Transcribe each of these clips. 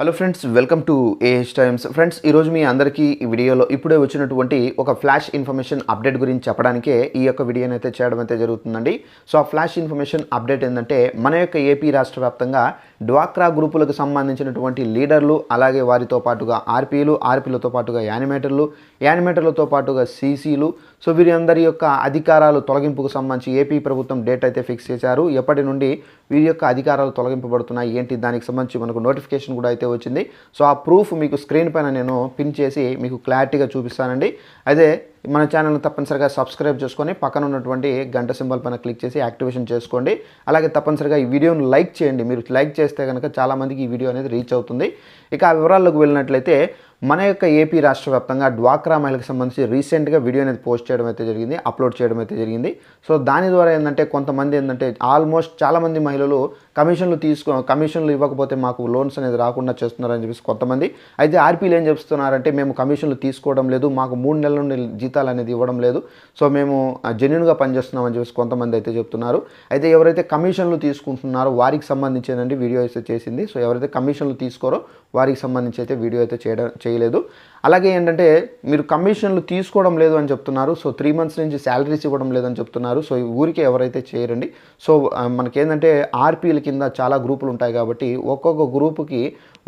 Hello friends welcome to A H Times friends ఈరోజు మీ అందరికీ ఈ వీడియోలో ఇప్పుడే వచ్చినటువంటి ఒక ఫ్లాష్ ఇన్ఫర్మేషన్ అప్డేట్ గురించి చెప్పడానికే ఈ యొక్క వీడియోని అయితే చేయడం అయితే జరుగుతుందండి. సో ఆ ఫ్లాష్ ఇన్ఫర్మేషన్ అప్డేట్ ఏంటంటే మన యొక్క ఏపీ రాష్ట్ర వ్యాప్తంగా డ్వాక్రా గ్రూపులకు సంబంధించినటువంటి లీడర్లు అలాగే వారితో పాటుగా ఆర్పీలు ఆర్పీలతో పాటుగా యానిమేటర్లు యానిమేటర్లతో పాటుగా సీసీలు. సో వీరి అందరి యొక్క అధికారాలు తొలగింపుకు సంబంధించి ఏపీ ప్రభుత్వం డేట్ అయితే ఫిక్స్ చేశారు. ఎప్పటి నుండి వీరి యొక్క అధికారాలు తొలగింపబడుతున్నాయి. ఏంటి? దానికి సంబంధించి మనకు నోటిఫికేషన్ కూడా అయితే వచ్చింది. సో ఆ ప్రూఫ్ మీకు స్క్రీన్ పైన నేను పిన్ చేసి మీకు క్లారిటీగా చూపిస్తానండి. అదే మన ఛానల్ని తప్పనిసరిగా సబ్స్క్రైబ్ చేసుకొని పక్కన ఉన్నటువంటి గంట సింబల్ పైన క్లిక్ చేసి యాక్టివేషన్ చేసుకోండి. అలాగే తప్పనిసరిగా ఈ వీడియోను లైక్ చేయండి. మీరు లైక్ చేస్తే కనుక చాలామందికి ఈ వీడియో అనేది రీచ్ అవుతుంది. ఇక ఆ వివరాల్లోకి వెళ్ళినట్లయితే మన యొక్క ఏపీ రాష్ట్ర వ్యాప్తంగా డ్వాక్రా మహిళకు సంబంధించి రీసెంట్గా వీడియో అనేది పోస్ట్ చేయడం అయితే జరిగింది అప్లోడ్ చేయడం అయితే జరిగింది. సో దాని ద్వారా ఏంటంటే కొంతమంది ఏంటంటే ఆల్మోస్ట్ చాలామంది మహిళలు కమిషన్లు తీసుకో కమిషన్లు ఇవ్వకపోతే మాకు లోన్స్ అనేది రాకుండా చేస్తున్నారని చెప్పేసి కొంతమంది. అయితే ఆర్పీలు ఏం చెప్తున్నారంటే మేము కమిషన్లు తీసుకోవడం లేదు మాకు మూడు నెలల నుండి జీతాలు అనేది ఇవ్వడం లేదు. సో మేము జెన్యున్గా పనిచేస్తున్నామని చెప్పేసి కొంతమంది అయితే చెప్తున్నారు. అయితే ఎవరైతే కమిషన్లు తీసుకుంటున్నారో వారికి సంబంధించిన వీడియో అయితే చేసింది. సో ఎవరైతే కమిషన్లు తీసుకోరో వారికి సంబంధించి అయితే వీడియో అయితే చేయడం చేయలేదు. అలాగే ఏంటంటే మీరు కమిషన్లు తీసుకోవడం లేదు అని చెప్తున్నారు. సో త్రీ మంత్స్ నుంచి శాలరీస్ ఇవ్వడం లేదని చెప్తున్నారు. సో ఈ ఊరికే ఎవరైతే చేయరండి. సో మనకేంటంటే ఆర్పీల కింద చాలా గ్రూపులు ఉంటాయి కాబట్టి ఒక్కొక్క గ్రూపుకి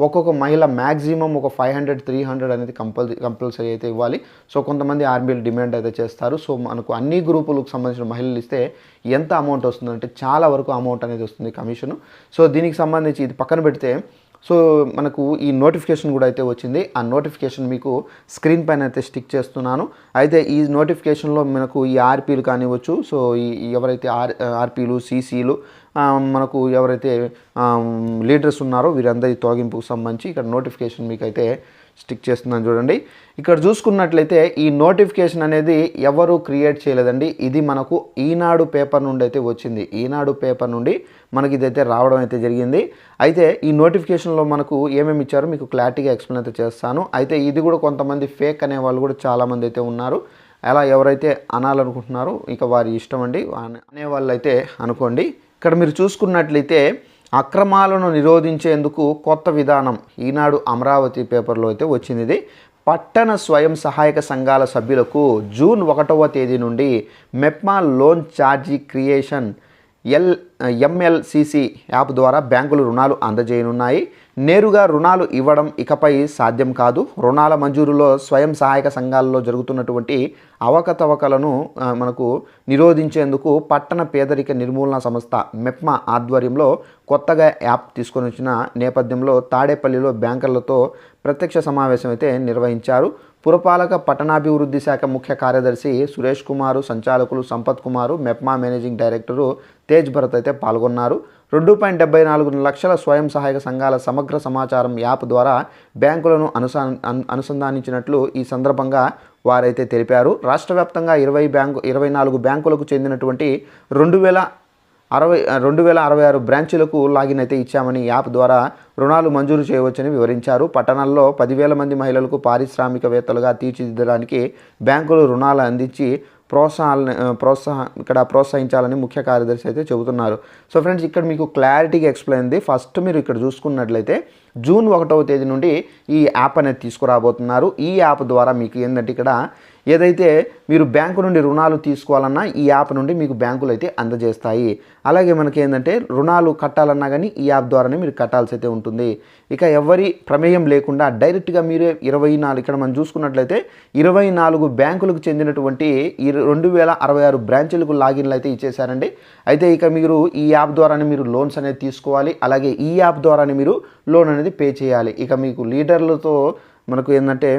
ఒక్కొక్క మహిళ మ్యాక్సిమం ఒక ఫైవ్ హండ్రెడ్ త్రీ హండ్రెడ్ అనేది కంపల్ కంపల్సరీ అయితే ఇవ్వాలి. సో కొంతమంది ఆర్మీలు డిమాండ్ అయితే చేస్తారు. సో మనకు అన్ని గ్రూపులకు సంబంధించిన మహిళలు ఇస్తే ఎంత అమౌంట్ వస్తుందంటే చాలా వరకు అమౌంట్ అనేది వస్తుంది కమిషను. సో దీనికి సంబంధించి ఇది పక్కన పెడితే సో మనకు ఈ నోటిఫికేషన్ కూడా అయితే వచ్చింది. ఆ నోటిఫికేషన్ మీకు స్క్రీన్ పైన అయితే స్టిక్ చేస్తున్నాను. అయితే ఈ నోటిఫికేషన్లో మనకు ఈ ఆర్పీలు కానివ్వచ్చు సో ఈ ఎవరైతే ఆర్ ఆర్పీలు సీసీలు మనకు ఎవరైతే లీడర్స్ ఉన్నారో వీరందరి తొలగింపుకు సంబంధించి ఇక్కడ నోటిఫికేషన్ మీకు అయితే స్టిక్ చేస్తున్నాను చూడండి. ఇక్కడ చూసుకున్నట్లయితే ఈ నోటిఫికేషన్ అనేది ఎవరు క్రియేట్ చేయలేదండి. ఇది మనకు ఈనాడు పేపర్ నుండి అయితే వచ్చింది. ఈనాడు పేపర్ నుండి మనకి ఇదైతే రావడం అయితే జరిగింది. అయితే ఈ నోటిఫికేషన్లో మనకు ఏమేమి ఇచ్చారో మీకు క్లారిటీగా ఎక్స్ప్లెయిన్ అయితే చేస్తాను. అయితే ఇది కూడా కొంతమంది ఫేక్ అనే వాళ్ళు కూడా చాలామంది అయితే ఉన్నారు. అలా ఎవరైతే అనాలనుకుంటున్నారో ఇక వారి ఇష్టం అండి. అనే- అనేవాళ్ళు అయితే అనుకోండి. ఇక్కడ మీరు చూసుకున్నట్లయితే అక్రమాలను నిరోధించేందుకు కొత్త విధానం ఈనాడు అమరావతి పేపర్లో అయితే వచ్చింది ఇది. పట్టణ స్వయం సహాయక సంఘాల సభ్యులకు జూన్ ఒకటవ తేదీ నుండి MEPMA loan charge creation L MLCC app ద్వారా బ్యాంకులు రుణాలు అందజేయనున్నాయి. నేరుగా రుణాలు ఇవ్వడం ఇకపై సాధ్యం కాదు. రుణాల మంజూరులో స్వయం సహాయక సంఘాలలో జరుగుతున్నటువంటి అవకతవకలను మనకు నిరోధించేందుకు పట్టణ పేదరిక నిర్మూలన సంస్థ మెప్మా ఆధ్వర్యంలో కొత్తగా యాప్ తీసుకొని వచ్చిన నేపథ్యంలో తాడేపల్లిలో బ్యాంకర్లతో ప్రత్యక్ష సమావేశం అయితే నిర్వహించారు. పురపాలక పట్టణాభివృద్ధి శాఖ ముఖ్య కార్యదర్శి సురేష్ కుమారు సంచాలకులు సంపత్ కుమారు మెప్మా మేనేజింగ్ డైరెక్టరు తేజ్ భరత్ అయితే పాల్గొన్నారు. రెండు పాయింట్ డెబ్బై నాలుగు లక్షల స్వయం సహాయక సంఘాల సమగ్ర సమాచారం యాప్ ద్వారా బ్యాంకులను అనుసా అనుసంధానించినట్లు ఈ సందర్భంగా వారైతే తెలిపారు. రాష్ట్ర వ్యాప్తంగా ఇరవై బ్యాంకు ఇరవై నాలుగు బ్యాంకులకు చెందినటువంటి రెండు వేల అరవై రెండు వేల అరవై ఆరు బ్రాంచీలకు లాగిన్ అయితే ఇచ్చామని యాప్ ద్వారా రుణాలు మంజూరు చేయవచ్చని వివరించారు. పట్టణాల్లో పదివేల మంది మహిళలకు పారిశ్రామికవేత్తలుగా తీర్చిదిద్దడానికి బ్యాంకులు రుణాలు అందించి ప్రోత్సాహాలని ప్రోత్సాహ ఇక్కడ ప్రోత్సహించాలని ముఖ్య కార్యదర్శి అయితే చెబుతున్నారు. సో ఫ్రెండ్స్ ఇక్కడ మీకు క్లారిటీగా ఎక్స్ప్లెయిన్ ఉంది. ఫస్ట్ మీరు ఇక్కడ చూసుకున్నట్లయితే జూన్ ఒకటవ తేదీ నుండి ఈ యాప్ అనేది తీసుకురాబోతున్నారు. ఈ యాప్ ద్వారా మీకు ఏంటంటే ఇక్కడ ఏదైతే మీరు బ్యాంకు నుండి రుణాలు తీసుకోవాలన్నా ఈ యాప్ నుండి మీకు బ్యాంకులు అయితే అందజేస్తాయి. అలాగే మనకి ఏంటంటే రుణాలు కట్టాలన్నా కానీ ఈ యాప్ ద్వారానే మీరు కట్టాల్సి అయితే ఉంటుంది. ఇక ఎవరి ప్రమేయం లేకుండా డైరెక్ట్గా మీరే ఇరవై నాలుగు ఇక్కడ మనం చూసుకున్నట్లయితే ఇరవై నాలుగు బ్యాంకులకు చెందినటువంటి ఈ రెండు వేల అరవై ఆరు బ్రాంచీలకు లాగిన్లు అయితే ఇచ్చేశారండి. అయితే ఇక మీరు ఈ యాప్ ద్వారానే మీరు లోన్స్ అనేది తీసుకోవాలి. అలాగే ఈ యాప్ ద్వారానే మీరు లోన్ అనేది పే చేయాలి. ఇక మీకు లీడర్లతో మనకు ఏంటంటే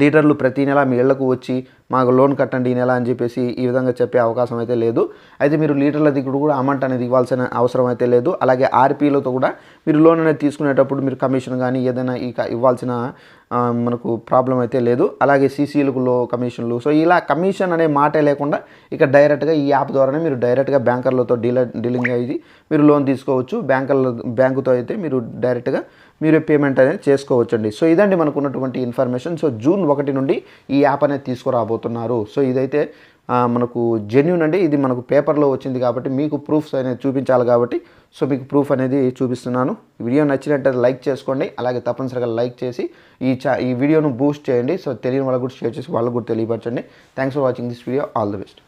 లీడర్లు ప్రతి నెల మీ ఇళ్ళకు వచ్చి మాకు లోన్ కట్టండి ఈ నెల అని చెప్పేసి ఈ విధంగా చెప్పే అవకాశం అయితే లేదు. అయితే మీరు లీడర్ల దగ్గర కూడా అమౌంట్ అనేది ఇవ్వాల్సిన అవసరం అయితే లేదు. అలాగే ఆర్పీలతో కూడా మీరు లోన్ అనేది తీసుకునేటప్పుడు మీరు కమిషన్ కానీ ఏదైనా ఇక ఇవ్వాల్సిన మనకు ప్రాబ్లం అయితే లేదు. అలాగే సీసీలకు లో కమిషన్లు. సో ఇలా కమిషన్ అనే మాటే లేకుండా ఇక డైరెక్ట్గా ఈ యాప్ ద్వారానే మీరు డైరెక్ట్గా బ్యాంకర్లతో డీలర్ డీలింగ్ అయ్యి మీరు లోన్ తీసుకోవచ్చు. బ్యాంకర్ల బ్యాంకుతో అయితే మీరు డైరెక్ట్గా మీరు పేమెంట్ అనేది చేసుకోవచ్చండి. సో ఇదండి మనకు ఉన్నటువంటి ఇన్ఫర్మేషన్ సో జూన్ ఒకటి నుండి ఈ యాప్ అనేది తీసుకురాబోతున్నారు. సో ఇదైతే మనకు జెన్యున్ అండి. ఇది మనకు పేపర్లో వచ్చింది కాబట్టి మీకు ప్రూఫ్స్ అనేది చూపించాలి కాబట్టి. సో మీకు ప్రూఫ్ అనేది చూపిస్తున్నాను. వీడియో నచ్చినట్టయితే లైక్ చేసుకోండి. అలాగే తప్పనిసరిగా లైక్ చేసి ఈ చా ఈ వీడియోను బూస్ట్ చేయండి. సో తెలియని వాళ్ళకు కూడా షేర్ చేసి వాళ్ళకు కూడా తెలియపరచండి. Thanks for watching this video all the best